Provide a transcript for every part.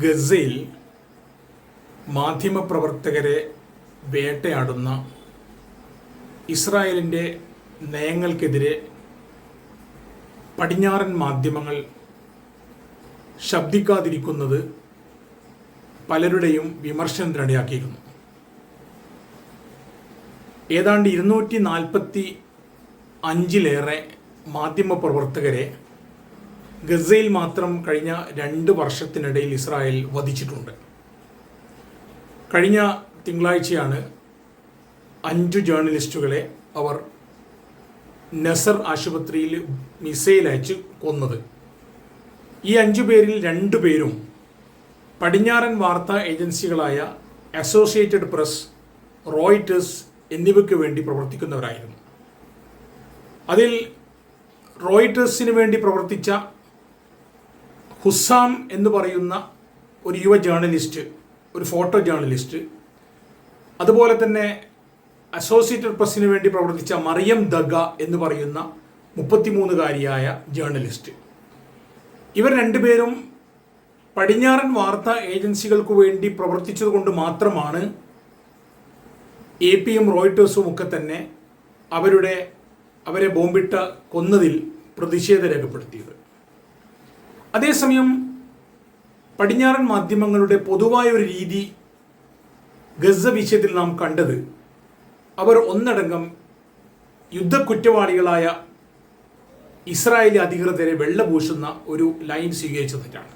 ഗസയിൽ മാധ്യമപ്രവർത്തകരെ വേട്ടയാടുന്ന ഇസ്രായേലിന്റെ നയങ്ങൾക്കെതിരെ പടിഞ്ഞാറൻ മാധ്യമങ്ങൾ ശബ്ദിക്കാതിരിക്കുന്നത് പലരുടെയും വിമർശനത്തിനിടയാക്കിയിരുന്നു ഏതാണ്ട് ഇരുന്നൂറ്റി നാൽപ്പത്തി അഞ്ചിലേറെ മാധ്യമപ്രവർത്തകരെ ഗസയിൽ മാത്രം കഴിഞ്ഞ രണ്ട് വർഷത്തിനിടയിൽ ഇസ്രായേൽ വധിച്ചിട്ടുണ്ട്. കഴിഞ്ഞ തിങ്കളാഴ്ചയാണ് അഞ്ചു ജേർണലിസ്റ്റുകളെ അവർ നസർ ആശുപത്രിയിൽ മിസൈൽ അയച്ച് കൊന്നത്. ഈ അഞ്ചു പേരിൽ രണ്ടു പേരും പടിഞ്ഞാറൻ വാർത്താ ഏജൻസികളായ അസോസിയേറ്റഡ് പ്രസ് റോയിറ്റേഴ്സ് എന്നിവയ്ക്ക് വേണ്ടി പ്രവർത്തിക്കുന്നവരായിരുന്നു. അതിൽ റോയിറ്റേഴ്സിന് വേണ്ടി പ്രവർത്തിച്ച ഹുസാം എന്ന് പറയുന്ന ഒരു യുവ ജേർണലിസ്റ്റ് ഒരു ഫോട്ടോ ജേർണലിസ്റ്റ് അതുപോലെ തന്നെ അസോസിയേറ്റഡ് പ്രസ്സിന് വേണ്ടി പ്രവർത്തിച്ച മറിയം ദഗ എന്ന് പറയുന്ന മുപ്പത്തിമൂന്നുകാരിയായ ജേർണലിസ്റ്റ് ഇവർ രണ്ടുപേരും പടിഞ്ഞാറൻ വാർത്താ ഏജൻസികൾക്ക് വേണ്ടി പ്രവർത്തിച്ചതുകൊണ്ട് മാത്രമാണ് എ പിയും റോയിട്ടേഴ്സും ഒക്കെ തന്നെ അവരുടെ അവരെ ബോംബിട്ട കൊന്നതിൽ പ്രതിഷേധം രേഖപ്പെടുത്തിയത്. അതേസമയം പടിഞ്ഞാറൻ മാധ്യമങ്ങളുടെ പൊതുവായ ഒരു രീതി ഗസ വിഷയത്തിൽ നാം കണ്ടത് അവർ ഒന്നടങ്കം യുദ്ധക്കുറ്റവാളികളായ ഇസ്രായേലി അധികൃതരെ വെള്ളപൂശുന്ന ഒരു ലൈൻ സ്വീകരിച്ചതിട്ടാണ്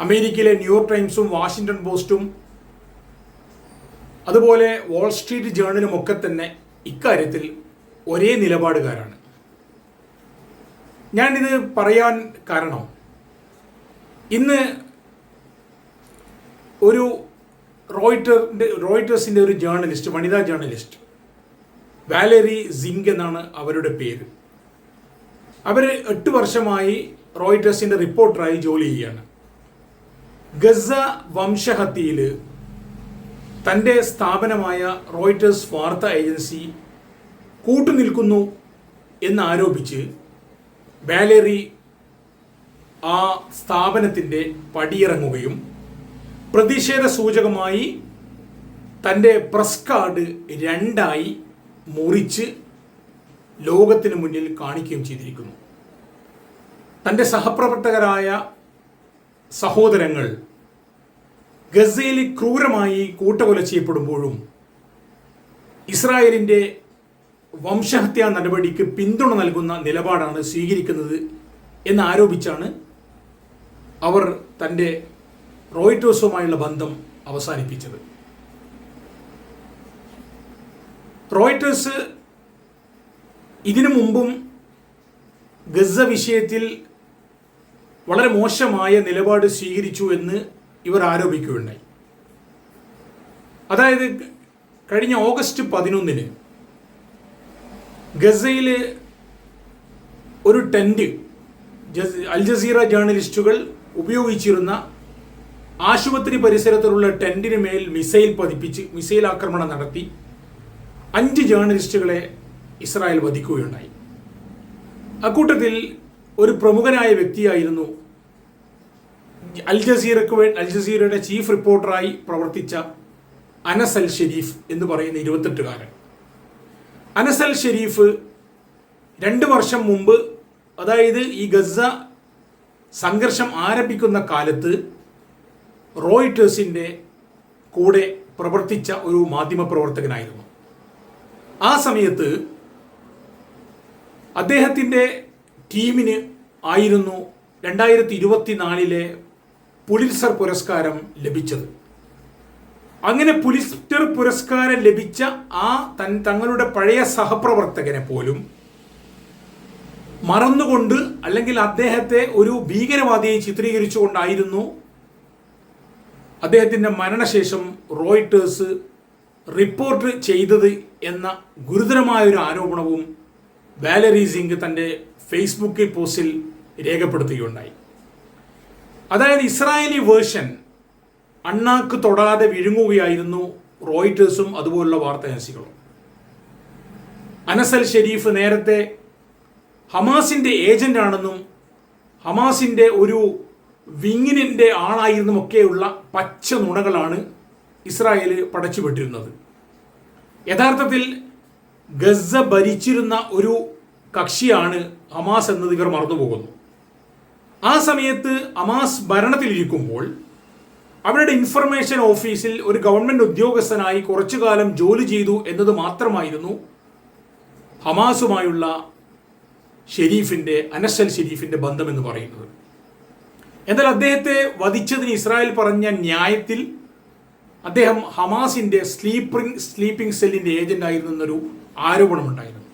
അമേരിക്കയിലെ ന്യൂയോർക്ക് ടൈംസും വാഷിംഗ്ടൺ പോസ്റ്റും അതുപോലെ വാൾസ്ട്രീറ്റ് ജേർണലും ഒക്കെ തന്നെ ഇക്കാര്യത്തിൽ ഒരേ നിലപാടുകാരാണ്. ഞാനിത് പറയാൻ കാരണം. ഇന്ന് ഒരു റോയിറ്ററിന്റെ റോയിറ്റേഴ്സിന്റെ ഒരു ജേർണലിസ്റ്റ് വനിതാ ജേർണലിസ്റ്റ് വാലറി സിംഗ് എന്നാണ് അവരുടെ പേര്. അവർ എട്ട് വർഷമായി റോയിറ്റേഴ്സിന്റെ റിപ്പോർട്ടറായി ജോലി ചെയ്യുകയാണ്. ഗസ വംശഹത്യയിൽ തന്റെ സ്ഥാപനമായ റോയിറ്റേഴ്സ് വാർത്താ ഏജൻസി കൂട്ടുനിൽക്കുന്നു എന്നാരോപിച്ച് വാലേറി ആ സ്ഥാപനത്തിന്റെ പടിയിറങ്ങുകയും പ്രതിഷേധ സൂചകമായി തന്റെ പ്രസ് കാർഡ് രണ്ടായി മുറിച്ച് ലോകത്തിന് മുന്നിൽ കാണിക്കുകയും ചെയ്തിരിക്കുന്നു. തന്റെ സഹപ്രവർത്തകരായ സഹോദരങ്ങൾ ഗസയിൽ ക്രൂരമായി കൂട്ടകൊല ചെയ്യപ്പെടുമ്പോഴും ഇസ്രായേലിന്റെ വംശഹത്യാ നടപടിക്ക് പിന്തുണ നൽകുന്ന നിലപാടാണ് സ്വീകരിക്കുന്നത് എന്നാരോപിച്ചാണ് അവർ തന്റെ റോയിറ്റേഴ്സുമായുള്ള ബന്ധം അവസാനിപ്പിച്ചത്. റോയിറ്റേഴ്സ് ഇതിനു മുമ്പും ഗസ വിഷയത്തിൽ വളരെ മോശമായ നിലപാട് സ്വീകരിച്ചു എന്ന് ഇവർ ആരോപിക്കുകയുണ്ടായി. അതായത് കഴിഞ്ഞ ഓഗസ്റ്റ് പതിനൊന്നിന് ഗസയിൽ ഒരു ടെന്റ് അൽ ജസീറ ജേർണലിസ്റ്റുകൾ ഉപയോഗിച്ചിരുന്ന ആശുപത്രി പരിസരത്തിലുള്ള ടെന്റിന് മേൽ മിസൈൽ പതിപ്പിച്ച് മിസൈൽ ആക്രമണം നടത്തി അഞ്ച് ജേർണലിസ്റ്റുകളെ ഇസ്രായേൽ വധിക്കുകയുണ്ടായി. അക്കൂട്ടത്തിൽ ഒരു പ്രമുഖനായ വ്യക്തിയായിരുന്നു അൽ ജസീറക്ക് വേ അൽ ജസീറയുടെ ചീഫ് റിപ്പോർട്ടറായി പ്രവർത്തിച്ച അനസ് അൽ ഷെരീഫ് എന്ന് പറയുന്ന ഇരുപത്തെട്ടുകാരൻ. അനസ് അൽ ഷെരീഫ് രണ്ട് വർഷം മുമ്പ് അതായത് ഈ ഗസ സംഘർഷം ആരംഭിക്കുന്ന കാലത്ത് റോയിറ്റേഴ്സിന്റെ കൂടെ പ്രവർത്തിച്ച ഒരു മാധ്യമ പ്രവർത്തകനായിരുന്നു. ആ സമയത്ത് അദ്ദേഹത്തിന്റെ ടീമിന് ആയിരുന്നു രണ്ടായിരത്തി ഇരുപത്തിനാലിലെ പുലിത്സർ പുരസ്കാരം ലഭിച്ചത്. അങ്ങനെ പുലിസ്റ്റർ പുരസ്കാരം ലഭിച്ച ആ തൻ തങ്ങളുടെ പഴയ സഹപ്രവർത്തകനെ പോലും മറന്നുകൊണ്ട് അല്ലെങ്കിൽ അദ്ദേഹത്തെ ഒരു ഭീകരവാദിയെ ചിത്രീകരിച്ചുകൊണ്ടായിരുന്നു അദ്ദേഹത്തിന്റെ മരണശേഷം റോയിട്ടേഴ്സ് റിപ്പോർട്ട് ചെയ്തത് എന്ന ഗുരുതരമായ ഒരു ആരോപണവും വാലറി സിംഗ് തന്റെ ഫേസ്ബുക്ക് പോസ്റ്റിൽ രേഖപ്പെടുത്തുകയുണ്ടായി. അതായത് ഇസ്രായേലി വേർഷൻ അണ്ണാക്ക് തൊടാതെ വിഴുങ്ങുകയായിരുന്നു റോയിറ്റേഴ്സും അതുപോലുള്ള വാർത്താ ഏജൻസികളും അനസൽ ഷെരീഫ് നേരത്തെ ഹമാസിന്റെ ഏജന്റ് ആണെന്നും ഹമാസിന്റെ ഒരു വിങ്ങിനിന്റെ ആളായിരുന്നുമൊക്കെയുള്ള പച്ച നുണകളാണ് ഇസ്രായേൽ പടച്ചുപെട്ടിരുന്നത്. യഥാർത്ഥത്തിൽ ഗസ ഭരിച്ചിരുന്ന ഒരു കക്ഷിയാണ് ഹമാസ് എന്നത് ഇവർ മറന്നുപോകുന്നു. ആ സമയത്ത് ഹമാസ് ഭരണത്തിലിരിക്കുമ്പോൾ അവരുടെ ഇൻഫർമേഷൻ ഓഫീസിൽ ഒരു ഗവൺമെന്റ് ഉദ്യോഗസ്ഥനായി കുറച്ചു കാലം ജോലി ചെയ്തു എന്നത് മാത്രമായിരുന്നു ഹമാസുമായുള്ള ഷെരീഫിന്റെ അനസൽ ഷെരീഫിന്റെ ബന്ധം എന്ന് പറയുന്നത്. എന്നാൽ അദ്ദേഹത്തെ വധിച്ചതിന് ഇസ്രായേൽ പറഞ്ഞ ന്യായത്തിൽ അദ്ദേഹം ഹമാസിന്റെ സ്ലീപ്പിംഗ് സ്ലീപ്പിംഗ് സെല്ലിന്റെ ഏജന്റ് ആയിരുന്നു എന്നൊരു ആരോപണമുണ്ടായിരുന്നു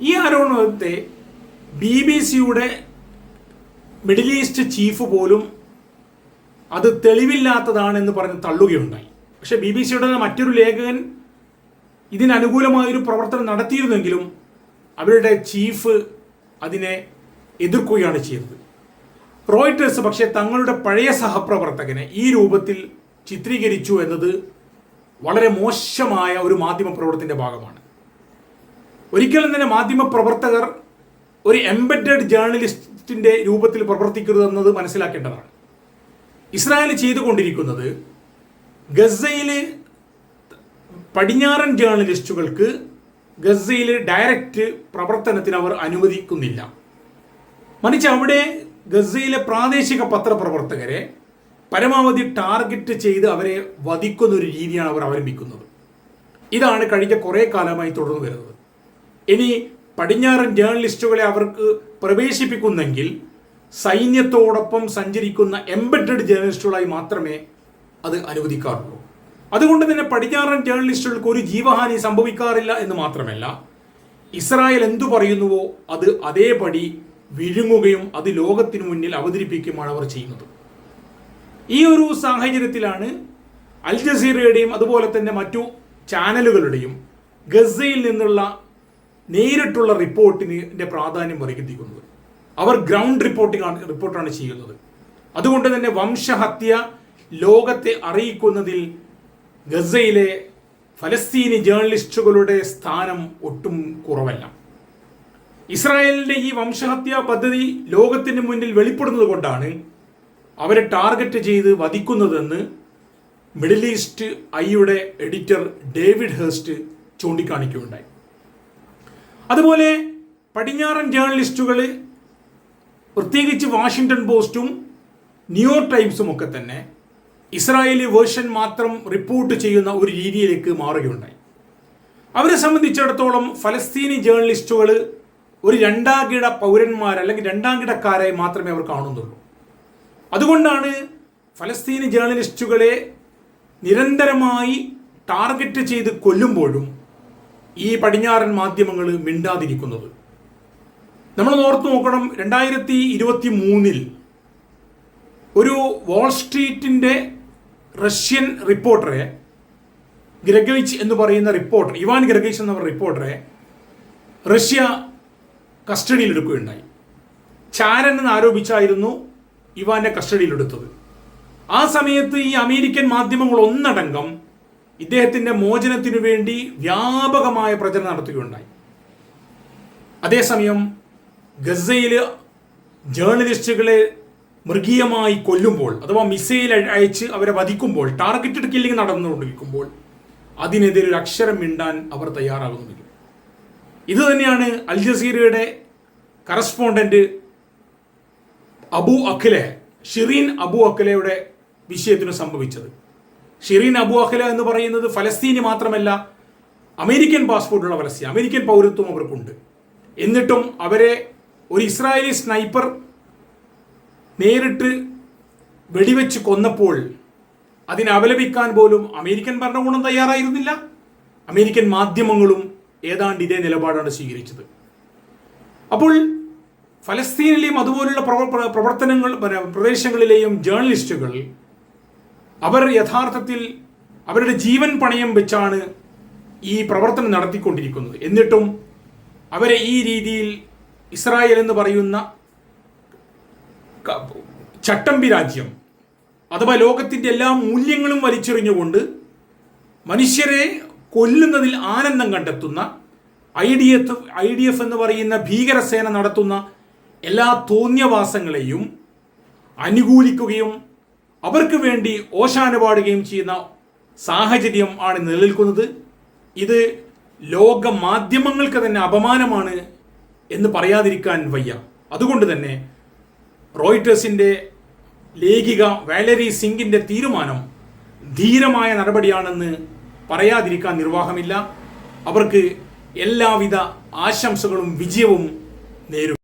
ഈ ആരോപണത്തെ ബി ബി സിയുടെ മിഡിൽ ഈസ്റ്റ് ചീഫ് പോലും അത് തെളിവില്ലാത്തതാണെന്ന് പറഞ്ഞ് തള്ളുകയുണ്ടായി. പക്ഷെ ബി ബി സിയുടെ മറ്റൊരു ലേഖകൻ ഇതിനനുകൂലമായൊരു പ്രവർത്തനം നടത്തിയിരുന്നെങ്കിലും അവരുടെ ചീഫ് അതിനെ എതിർക്കുകയാണ് ചെയ്തത്. റോയിട്ടേഴ്സ് പക്ഷേ തങ്ങളുടെ പഴയ സഹപ്രവർത്തകനെ ഈ രൂപത്തിൽ ചിത്രീകരിച്ചു എന്നത് വളരെ മോശമായ ഒരു മാധ്യമ പ്രവർത്തനത്തിന്റെ ഭാഗമാണ്. ഒരിക്കലും തന്നെ മാധ്യമ പ്രവർത്തകർ ഒരു എംബഡഡ് ജേർണലിസ്റ്റിന്റെ രൂപത്തിൽ പ്രവർത്തിക്കരുതെന്നത് മനസ്സിലാക്കേണ്ടതാണ്. ഇസ്രായേൽ ചെയ്തുകൊണ്ടിരിക്കുന്നത് ഗസയിലെ പടിഞ്ഞാറൻ ജേർണലിസ്റ്റുകൾക്ക് ഗസയിലെ ഡയറക്റ്റ് പ്രവർത്തനത്തിന് അവർ അനുവദിക്കുന്നില്ല. മറിച്ച് അവിടെ ഗസയിലെ പ്രാദേശിക പത്രപ്രവർത്തകരെ പരമാവധി ടാർഗറ്റ് ചെയ്ത് അവരെ വധിക്കുന്ന ഒരു രീതിയാണ് അവർ അവലംബിക്കുന്നത്. ഇതാണ് കഴിഞ്ഞ കുറേ കാലമായി തുടർന്നു വരുന്നത്. ഇനി പടിഞ്ഞാറൻ ജേർണലിസ്റ്റുകളെ അവർക്ക് പ്രവേശിപ്പിക്കുന്നെങ്കിൽ സൈന്യത്തോടൊപ്പം സഞ്ചരിക്കുന്ന എംബഡഡ് ജേർണലിസ്റ്റുകളായി മാത്രമേ അത് അനുവദിക്കാറുള്ളൂ. അതുകൊണ്ട് തന്നെ പടിഞ്ഞാറൻ ജേർണലിസ്റ്റുകൾക്ക് ഒരു ജീവഹാനി സംഭവിക്കാറില്ല എന്ന് മാത്രമല്ല ഇസ്രായേൽ എന്തു പറയുന്നുവോ അത് അതേപടി വിഴുങ്ങുകയും അത് ലോകത്തിനു മുന്നിൽ അവതരിപ്പിക്കുകയുമാണ് അവർ ചെയ്യുന്നത്. ഈ ഒരു സാഹചര്യത്തിലാണ് അൽ ജസീറയുടെയും അതുപോലെ തന്നെ മറ്റു ചാനലുകളുടെയും ഗസയിൽ നിന്നുള്ള നേരിട്ടുള്ള റിപ്പോർട്ടിന്റെ പ്രാധാന്യം വർദ്ധിപ്പിക്കുന്നത്. അവർ ഗ്രൗണ്ട് റിപ്പോർട്ടിംഗ് ആണ് റിപ്പോർട്ടാണ് ചെയ്യുന്നത്. അതുകൊണ്ട് തന്നെ വംശഹത്യ ലോകത്തെ അറിയിക്കുന്നതിൽ ഗസയിലെ ഫലസ്തീനി ജേർണലിസ്റ്റുകളുടെ സ്ഥാനം ഒട്ടും കുറവല്ല. ഇസ്രായേലിന്റെ ഈ വംശഹത്യാ പദ്ധതി ലോകത്തിന് മുന്നിൽ വെളിപ്പെടുന്നത് കൊണ്ടാണ് അവരെ ടാർഗറ്റ് ചെയ്ത് വധിക്കുന്നതെന്ന് മിഡിൽ ഈസ്റ്റ് ഐയുടെ എഡിറ്റർ ഡേവിഡ് ഹേസ്റ്റ് ചൂണ്ടിക്കാണിക്കുകയുണ്ടായി. അതുപോലെ പടിഞ്ഞാറൻ ജേർണലിസ്റ്റുകൾ പ്രത്യേകിച്ച് വാഷിങ്ടൺ പോസ്റ്റും ന്യൂയോർക്ക് ടൈംസും ഒക്കെ തന്നെ ഇസ്രായേലി വേർഷൻ മാത്രം റിപ്പോർട്ട് ചെയ്യുന്ന ഒരു രീതിയിലേക്ക് മാറുകയുണ്ടായി. അവരെ സംബന്ധിച്ചിടത്തോളം ഫലസ്തീനി ജേർണലിസ്റ്റുകൾ ഒരു രണ്ടാം കിട പൗരന്മാർ അല്ലെങ്കിൽ രണ്ടാം കിടക്കാരെ മാത്രമേ അവർ കാണുന്നുള്ളൂ. അതുകൊണ്ടാണ് ഫലസ്തീനി ജേർണലിസ്റ്റുകളെ നിരന്തരമായി ടാർഗറ്റ് ചെയ്ത് കൊല്ലുമ്പോഴും ഈ പടിഞ്ഞാറൻ മാധ്യമങ്ങൾ മിണ്ടാതിരിക്കുന്നത്. നമ്മൾ ഓർത്ത് നോക്കണം രണ്ടായിരത്തി ഇരുപത്തി മൂന്നിൽ ഒരു വാൾ സ്ട്രീറ്റിന്റെ റഷ്യൻ റിപ്പോർട്ടറെ ഗ്രഗവിച്ച് എന്ന് പറയുന്ന റിപ്പോർട്ടർ ഇവാൻ ഗ്രഗവിച്ച് എന്ന റിപ്പോർട്ടറെ റഷ്യ കസ്റ്റഡിയിലെടുക്കുകയുണ്ടായി. ചാരൻ എന്ന് ആരോപിച്ചായിരുന്നു ഇവാന്റെ കസ്റ്റഡിയിലെടുത്തത്. ആ സമയത്ത് ഈ അമേരിക്കൻ മാധ്യമങ്ങൾ ഒന്നടങ്കം ഇദ്ദേഹത്തിന്റെ മോചനത്തിനു വേണ്ടി വ്യാപകമായ പ്രചരണം നടത്തുകയുണ്ടായി. അതേസമയം ഗസയിൽ ജേർണലിസ്റ്റുകളെ മൃഗീയമായി കൊല്ലുമ്പോൾ അഥവാ മിസൈൽ അയച്ച് അവരെ വധിക്കുമ്പോൾ ടാർഗറ്റഡ് കില്ലിംഗ് നടന്നുകൊണ്ടിരിക്കുമ്പോൾ അതിനെതിരെ ഒരു അക്ഷരം മിണ്ടാൻ അവർ തയ്യാറാകുന്നുമില്ല ഇത് തന്നെയാണ് Al ജസീറയുടെ correspondent Abu Akleh Shireen Abu അഖിലയുടെ വിഷയത്തിന് സംഭവിച്ചത്. ഷിറീൻ അബു അഖില എന്ന് പറയുന്നത് ഫലസ്തീനി മാത്രമല്ല അമേരിക്കൻ പാസ്പോർട്ടുള്ള ഫലസ്തീൻ അമേരിക്കൻ പൗരത്വം അവർക്കുണ്ട്. എന്നിട്ടും അവരെ ഒരു ഇസ്രായേലി സ്നൈപ്പർ നേരിട്ട് വെടിവെച്ച് കൊന്നപ്പോൾ അതിനെ അപലപിക്കാൻ പോലും അമേരിക്കൻ ഭരണകൂടം തയ്യാറായിരുന്നില്ല. അമേരിക്കൻ മാധ്യമങ്ങളും ഏതാണ്ട് ഇതേ നിലപാടാണ് സ്വീകരിച്ചത്. അപ്പോൾ ഫലസ്തീനിലെയും അതുപോലുള്ള പ്രവർത്തനങ്ങൾ പ്രദേശങ്ങളിലെയും ജേർണലിസ്റ്റുകൾ അവർ യഥാർത്ഥത്തിൽ അവരുടെ ജീവൻ പണയം വെച്ചാണ് ഈ പ്രവർത്തനം നടത്തിക്കൊണ്ടിരിക്കുന്നത്. എന്നിട്ടും അവരെ ഈ രീതിയിൽ ഇസ്രായേൽ എന്ന് പറയുന്ന ചട്ടമ്പി രാജ്യം. അഥവാ ലോകത്തിന്റെ എല്ലാ മൂല്യങ്ങളും വലിച്ചെറിഞ്ഞുകൊണ്ട് മനുഷ്യരെ കൊല്ലുന്നതിൽ ആനന്ദം കണ്ടെത്തുന്ന I D F I D F എന്ന് പറയുന്ന ഭീകരസേന നടത്തുന്ന എല്ലാ തോന്നിയവാസങ്ങളെയും അനുകൂലിക്കുകയും അവർക്ക് വേണ്ടി ഓശാന പാടുകയും ചെയ്യുന്ന സാഹചര്യം ആണ് നിലനിൽക്കുന്നത്. ഇത് ലോക മാധ്യമങ്ങൾക്ക് തന്നെ അപമാനമാണ് എന്ന് പറയാതിരിക്കാൻ വയ്യ. അതുകൊണ്ട് തന്നെ റോയിറ്റേഴ്സിന്റെ ലേഖിക വാലറി സിംഗിന്റെ തീരുമാനം ധീരമായ നടപടിയാണെന്ന് പറയാതിരിക്കാൻ നിർവാഹമില്ല. അവർക്ക് എല്ലാവിധ ആശംസകളും വിജയവും നേരും